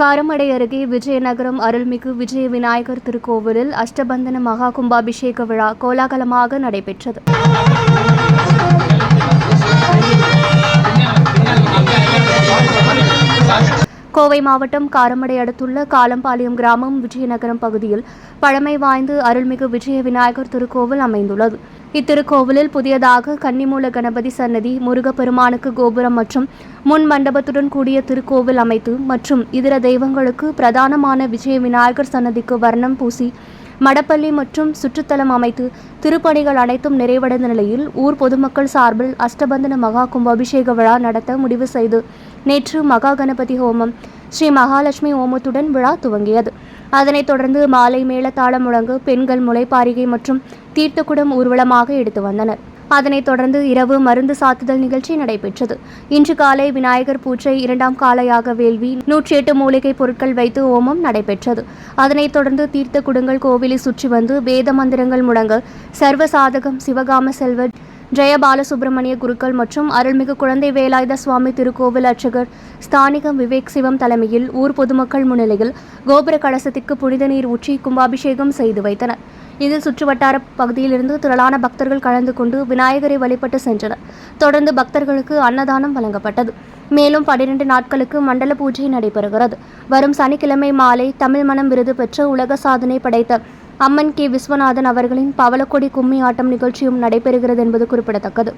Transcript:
காரமடை அருகே விஜயநகரம் அருள்மிகு விஜய விநாயகர் திருக்கோவிலில் அஷ்டபந்தன மகா கும்பாபிஷேக விழா கோலாகலமாக நடைபெற்றது. கோவை மாவட்டம் காரமடை அடுத்துள்ள காலம்பாளையம் கிராமம் விஜயநகரம் பகுதியில் பழமை வாய்ந்த அருள்மிகு விஜய விநாயகர் திருக்கோவில் அமைந்துள்ளது. இத்திருக்கோவிலில் புதியதாக கன்னிமூல கணபதி சன்னதி முருகப்பெருமானுக்கு கோபுரம் மற்றும் முன் மண்டபத்துடன் கூடிய திருக்கோவில் அமைத்து மற்றும் இதர தெய்வங்களுக்கு பிரதானமான விஜய விநாயகர் சன்னதிக்கு வர்ணம் பூசி மடப்பள்ளி மற்றும் சுற்றுத்தலம் அமைத்து திருப்பணிகள் அனைத்தும் நிறைவடைந்த நிலையில் ஊர் பொதுமக்கள் சார்பில் அஷ்டபந்தன மகா கும்பாபிஷேக விழா நடத்த முடிவு செய்து நேற்று மகா கணபதி ஹோமம் ஸ்ரீ மகாலட்சுமி ஹோமத்துடன் விழா துவங்கியது. அதனைத் தொடர்ந்து மாலை மேளதாளம் முழங்கு பெண்கள் முளைப்பாரிகை மற்றும் தீர்த்தக்குடம் ஊர்வலமாக எடுத்து வந்தனர். அதனைத் தொடர்ந்து இரவு மருந்து சாத்துதல் நிகழ்ச்சி நடைபெற்றது. இன்று காலை விநாயகர் பூஜை இரண்டாம் காலையாக வேள்வி நூற்றி எட்டு மூலிகை பொருட்கள் வைத்து ஓமம் நடைபெற்றது. அதனைத் தொடர்ந்து தீர்த்த குடங்கள் கோவிலை சுற்றி வந்து வேத மந்திரங்கள் முழங்க சர்வசாதகம் சிவகாம செல்வ ஜெயபால சுப்பிரமணிய குருக்கள் மற்றும் அருள்மிகு குழந்தை வேலாயுத சுவாமி திருக்கோவில் அர்ச்சகர் ஸ்தானிகம் விவேக் சிவம் தலைமையில் ஊர் பொதுமக்கள் முன்னிலையில் கோபுர கலசத்திற்கு புனித நீர் ஊற்றி கும்பாபிஷேகம் செய்து வைத்தனர். இதில் சுற்றுவட்டார பகுதியிலிருந்து திரளான பக்தர்கள் கலந்து கொண்டு விநாயகரை வழிபட்டு சென்றனர். தொடர்ந்து பக்தர்களுக்கு அன்னதானம் வழங்கப்பட்டது. மேலும் பனிரெண்டு நாட்களுக்கு மண்டல பூஜை நடைபெறுகிறது. வரும் சனிக்கிழமை மாலை தமிழ் மனம் விருது பெற்ற உலக சாதனை படைத்த அம்மன் கே. விஸ்வநாதன் அவர்களின் பவளக்கொடி கும்மி ஆட்டம் நிகழ்ச்சியும் நடைபெறுகிறது என்பது குறிப்பிடத்தக்கது.